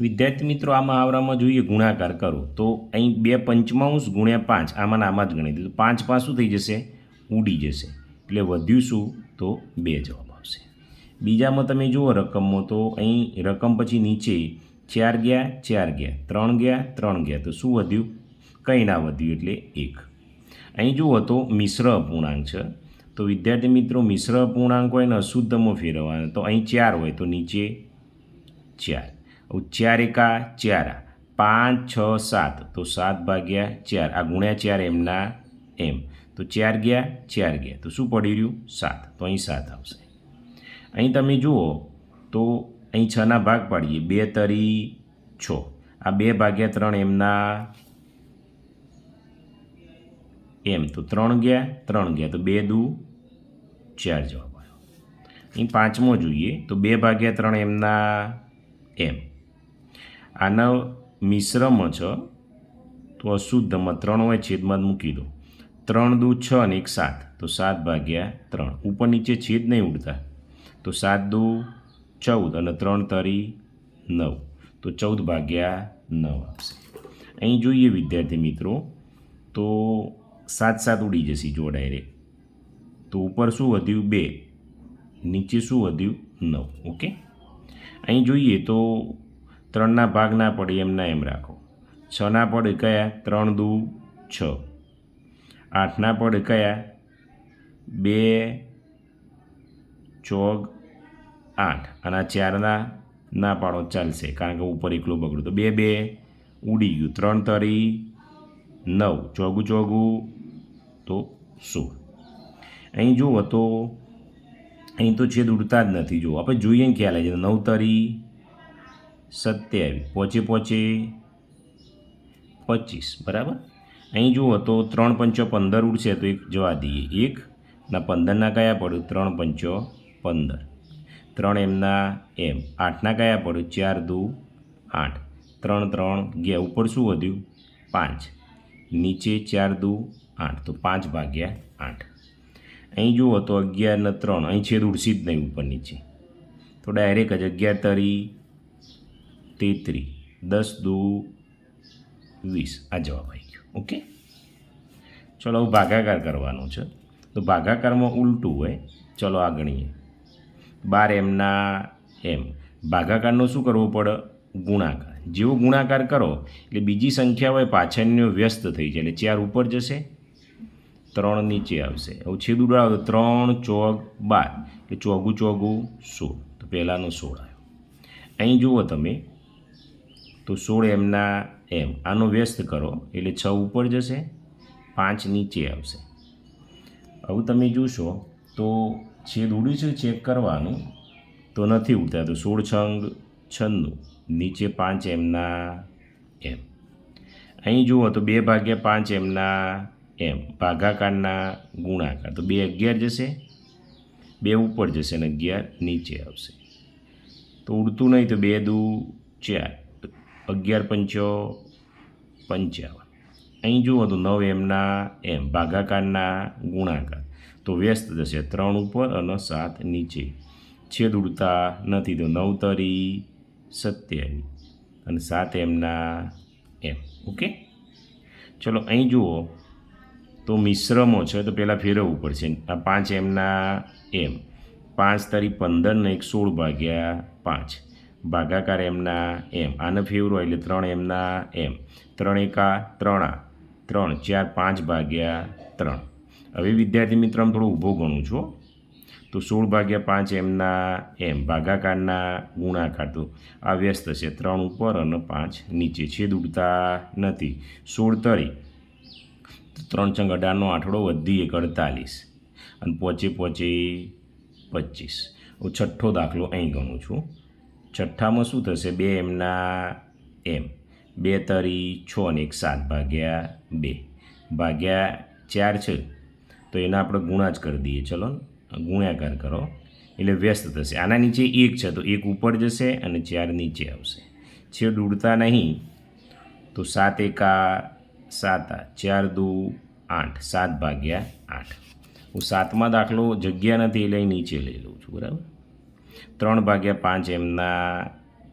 વિદ્યાર્થી મિત્રો આ મહાવરામાં જોઈએ ગુણાકાર કરો. તો અહીં બે પંચમાંશ ગુણ્યા પાંચ આમાં આમાં જ ગણી દીધું. પાંચ શું થઈ જશે? ઉડી જશે. એટલે વધ્યું શું? તો બે જવાબ આવશે. બીજામાં તમે જુઓ રકમમાં, તો અહીં રકમ પછી નીચે ચાર ગયા ચાર ગયા, ત્રણ ગયા ત્રણ ગયા. તો શું વધ્યું? કંઈ ના વધ્યું એટલે એક. અહીં જુઓ તો મિશ્ર અપૂર્ણાંક છે. તો વિદ્યાર્થી મિત્રો, મિશ્ર અપૂર્ણાંક હોય ને અશુદ્ધમાં ફેરવવાના. તો અહીં ચાર હોય, તો નીચે ચાર. ચાર આ. પાંચ, છ, સાત. તો સાત ભાગ્યા ચાર. આ ગુણ્યા ચાર એમના એમ. તો ચાર ગયા ચાર ગયા. તો શું પડી રહ્યું? સાત. તો અહીં સાત આવશે. અહીં તમે જુઓ તો અહીં છના ભાગ પાડીએ. બે તરી છ. આ બે ભાગ્યા ત્રણ એમના એમ. તો ત્રણ ગયા ત્રણ ગયા. તો બે દુ ચાર જવાબ આવ્યો. અહીં પાંચમો જોઈએ તો બે ભાગ્યા ત્રણ એમના એમ. આના મિશ્રમાં છ. તો અશુદ્ધમાં ત્રણ હોય, છેદમાં મૂકી દો. ત્રણ દૂ છ અને એક સાત. તો સાત ભાગ્યા ત્રણ. ઉપર નીચે છેદ નહીં ઉડતા. તો સાત દૂ ચૌદ અને ત્રણ તરી નવ. તો ચૌદ ભાગ્યા નવ આવશે. અહીં જોઈએ વિદ્યાર્થી મિત્રો, તો સાત સાત ઉડી જશે જો ડાયરેક્ટ. તો ઉપર શું વધ્યું? બે. નીચે શું વધ્યું? નવ. ઓકે? અહીં જોઈએ તો ત્રણના ભાગ ના પડે એમના એમ રાખો. છના પડે કયા? ત્રણ દુ છ. આઠના પડે કયા? બે, ચોગ, આઠ. અને આ ચારના ના પાડો ચાલશે, કારણ કે ઉપર એકલું બગડ્યું. તો બે બે ઉડી ગયું. ત્રણ તરી નવ. ચોગું ચોગું, તો સોળ. અહીં જુઓ તો, અહીં તો છેદ ઉડતા જ નથી. જુઓ, આપણે જોઈએ ને ખ્યાલ આવી જાય. નવ તરી સત્યાવીસ પહોંચે પહોંચે પચીસ, બરાબર? અહીં જુઓ તો ત્રણ પંચો પંદર ઉડશે તો એક જવા દઈએ. એક ના પંદરના કયા પડ્યું? ત્રણ પંચો પંદર. ત્રણ એમના એમ. આઠના કયા પડ્યું? ચાર દુ આઠ. ત્રણ ત્રણ ગયા. ઉપર શું વધ્યું? પાંચ. નીચે ચાર દુ આઠ. તો પાંચ ભાગ્યા આઠ. અહીં જુઓ તો અગિયારના ત્રણ. અહીં છેદ ઉડશે જ નહીં ઉપર નીચે. તો ડાયરેક્ટ જ અગિયાર તરી તેત્રીસ દસ, દુ, વીસ. આ જવાબ આવી ગયો. ઓકે? ચલો, હવે ભાગાકાર કરવાનો છે. તો ભાગાકારમાં ઉલટું હોય. ચલો, આ ગણીએ. બાર એમના એમ. ભાગાકારનો શું કરવો પડે? ગુણાકાર. જેવો ગુણાકાર કરો, એટલે બીજી સંખ્યા હોય, પાછળનો વ્યસ્ત થઈ જાય. એટલે ચાર ઉપર જશે. ત્રણ નીચે આવશે. હવે છેદ ઉડાડો, તો ત્રણ ચોગ બાર. એટલે ચોગું ચોગું સોળ. તો પહેલાંનો સોળ આવ્યો. અહીં જુઓ તમે. તો સોળ એમના એમ. આનો વ્યસ્ત કરો. એટલે છ ઉપર જશે, પાંચ નીચે આવશે. હવે તમે જોશો, તો છેદ ઉડ્યું છે ચેક કરવાનું. તો નથી ઉડતા, તો સોળ છંગ છન્નું, નીચે પાંચ એમના એમ. અહીં જુઓ તો બે ભાગ્યા પાંચ એમના એમ. ભાગાકારના ગુણાકાર. તો બે અગિયાર જશે, બે ઉપર જશે અને અગિયાર નીચે આવશે. તો ઉડતું નહીં તો બે દુ ચાર. અગિયાર પંચો પંચાવન. અહીં જુઓ તો નવ એમના એમ, ભાગાકારના ગુણાકાર. તો વ્યસ્ત જશે, ત્રણ ઉપર અને સાત નીચે. છેદ ઉડતા નથી તો નવ તરી સત્યાવીસ. અને સાત એમના એમ, ઓકે? ચલો, અહીં જુઓ તો મિશ્રમો છે, તો પહેલાં ફેરવવું પડશે. આ પાંચ એમના એમ. પાંચ તારી પંદર ને એક સોળ ભાગ્યા પાંચ. ભાગાકાર એમના એમ. આને ફેવરો એટલે ત્રણ એમના એમ. ત્રણ એકા, ત્રણ આ. ત્રણ, ચાર, પાંચ ભાગ્યા ત્રણ. હવે વિદ્યાર્થી મિત્રો, આમ થોડું ઊભો ગણું છું તો સોળ ભાગ્યા પાંચ એમના એમ. ભાગાકારના ગુણાકાર તો આ વ્યસ્ત છે. ત્રણ ઉપર અને પાંચ નીચે. છેદ ઉડતા નથી. સોળ તરી. ત્રણ ચંગ અઢારનો આઠડો વધી એક અડતાલીસ. અને પહોંચે પહોંચે પચીસ. છઠ્ઠો દાખલો અહીં ગણું છું. છઠ્ઠામાં શું થશે? બે એમના એમ. બે તરી છ અને એક સાત ભાગ્યા બે. ભાગ્યા ચાર છે. તો એના આપણે ગુણા જ કરી દઈએ. ચલો ગુણાકાર કરો. એટલે વ્યસ્ત થશે. આના નીચે એક છે. તો એક ઉપર જશે અને ચાર નીચે આવશે. છે ઉડતા નહીં. તો સાત એકા સાત ચાર દુ આઠ. સાત ભાગ્યા આઠ. હું સાતમાં દાખલો જગ્યા નથી એટલે નીચે લઈ લઉં છું. બરાબર? ત્રણ ભાગ્યા પાંચ એમના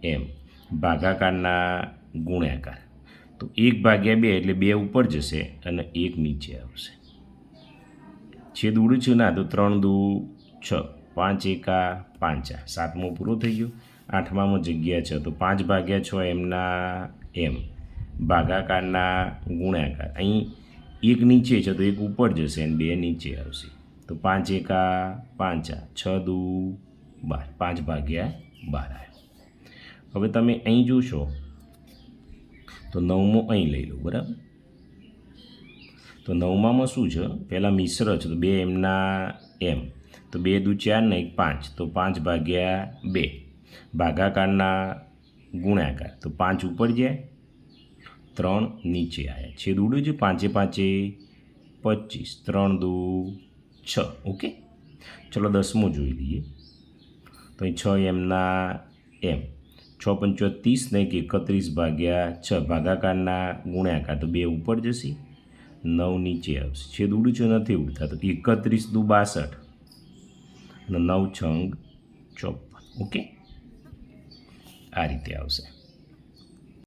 એમ. ભાગાકારના ગુણ્યાકાર. તો એક ભાગ્યા બે એટલે બે ઉપર જશે અને એક નીચે આવશે. છેદ ઉડ્યું છે ના, તો ત્રણ દુ છ. પાંચ એકા પાંચા. સાતમો પૂરો થઈ ગયો. આઠમામાં જગ્યા છે. તો પાંચ ભાગ્યા છ એમના એમ. ભાગાકારના ગુણ્યાકાર. અહીં એક નીચે છે, તો એક ઉપર જશે અને બે નીચે આવશે. તો પાંચ એકા પાંચા. છ દુ બાર, પાંચ ભાગ્યા બાર આવ્યો હવે તમે અહીં જોશો, તો નવમો અહીં લઈ લો, બરાબર? તો નવમામાં શું છે? પહેલાં મિશ્ર છે, તો બે એમના એમ. તો બે દુ ચાર ને એક પાંચ, તો પાંચ ભાગ્યા બે. ભાગાકારના ગુણાકાર, તો પાંચ ઉપર જાય, ત્રણ નીચે આવ્યા છેદ ઉડ્યું છે, પાંચે પાંચે પચીસ. ત્રણ દુ છ, ઓકે? ચલો દસમો જોઈ લઈએ. તો છ એમના એમ. છ પંચો ત્રીસ ને એક એકત્રીસ ભાગ્યા છ. ભાગાકારના ગુણ્યાકાર, તો બે ઉપર જશે. નવ નીચે આવશે. છેદ ઉડું છું નથી ઉડતા. તો એકત્રીસ દુ બાસઠ. અને નવ છંગ ચોપન. ઓકે? આ રીતે આવશે.